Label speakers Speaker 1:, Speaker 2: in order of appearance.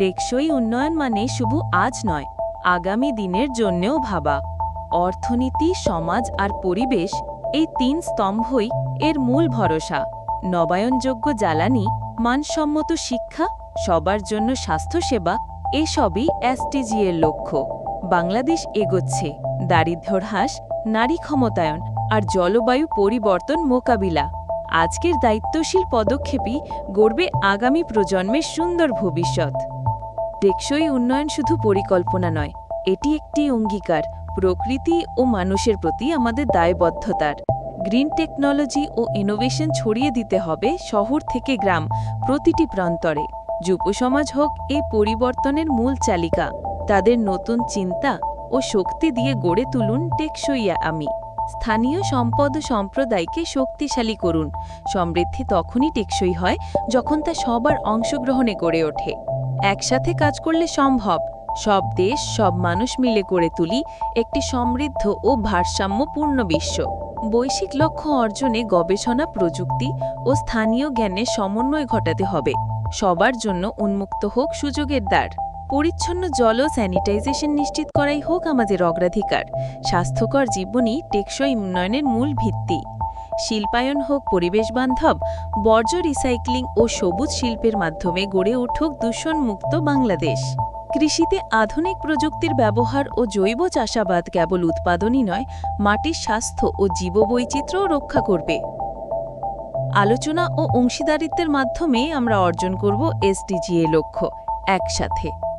Speaker 1: টেকসই উন্নয়ন মানে শুধু আজ নয়, আগামী দিনের জন্যেও ভাবা। অর্থনীতি, সমাজ আর পরিবেশ এই তিন স্তম্ভই এর মূল ভরসা। নবায়নযোগ্য জ্বালানি, মানসম্মত শিক্ষা, সবার জন্য স্বাস্থ্যসেবা, এসবই এসটিজি এর লক্ষ্য। বাংলাদেশ এগোচ্ছে। দারিদ্র্য হ্রাস, নারী ক্ষমতায়ন আর জলবায়ু পরিবর্তন মোকাবিলা। আজকের দায়িত্বশীল পদক্ষেপই গড়বে আগামী প্রজন্মের সুন্দর ভবিষ্যৎ। টেকসই উন্নয়ন শুধু পরিকল্পনা নয়, এটি একটি অঙ্গীকার, প্রকৃতি ও মানুষের প্রতি আমাদের দায়বদ্ধতার। গ্রিন টেকনোলজি ও ইনোভেশন ছড়িয়ে দিতে হবে শহর থেকে গ্রাম, প্রতিটি প্রান্তরে। যুব সমাজ হোক, এই পরিবর্তনের মূল চালিকা। তাদের নতুন চিন্তা ও শক্তি দিয়ে গড়ে তুলুন টেকসইয়া আমি। স্থানীয় সম্পদ ও সম্প্রদায়কে শক্তিশালী করুন। সমৃদ্ধি তখনই টেকসই হয় যখন তা সবার অংশগ্রহণে গড়ে ওঠে। একসাথে কাজ করলে সম্ভব। সব দেশ, সব মানুষ মিলে করে তুলি একটি সমৃদ্ধ ও ভারসাম্যপূর্ণ বিশ্ব। বৈশ্বিক লক্ষ্য অর্জনে গবেষণা, প্রযুক্তি ও স্থানীয় জ্ঞানের সমন্বয় ঘটাতে হবে। সবার জন্য উন্মুক্ত হোক সুযোগের দ্বার। পরিচ্ছন্ন জল ও স্যানিটাইজেশন নিশ্চিত করাই হোক আমাদের অগ্রাধিকার। স্বাস্থ্যকর জীবনই টেকসই উন্নয়নের মূল ভিত্তি। শিল্পায়ন হোক, পরিবেশ বান্ধব, বর্জ্য রিসাইক্লিং ও সবুজ শিল্পের মাধ্যমে গড়ে উঠুক দূষণমুক্ত বাংলাদেশ। কৃষিতে আধুনিক প্রযুক্তির ব্যবহার ও জৈব চাষাবাদ কেবল উৎপাদনই নয়, মাটির স্বাস্থ্য ও জীববৈচিত্র্যও রক্ষা করবে। আলোচনা ও অংশীদারিত্বের মাধ্যমে আমরা অর্জন করব এসডিজি এ লক্ষ্য, একসাথে।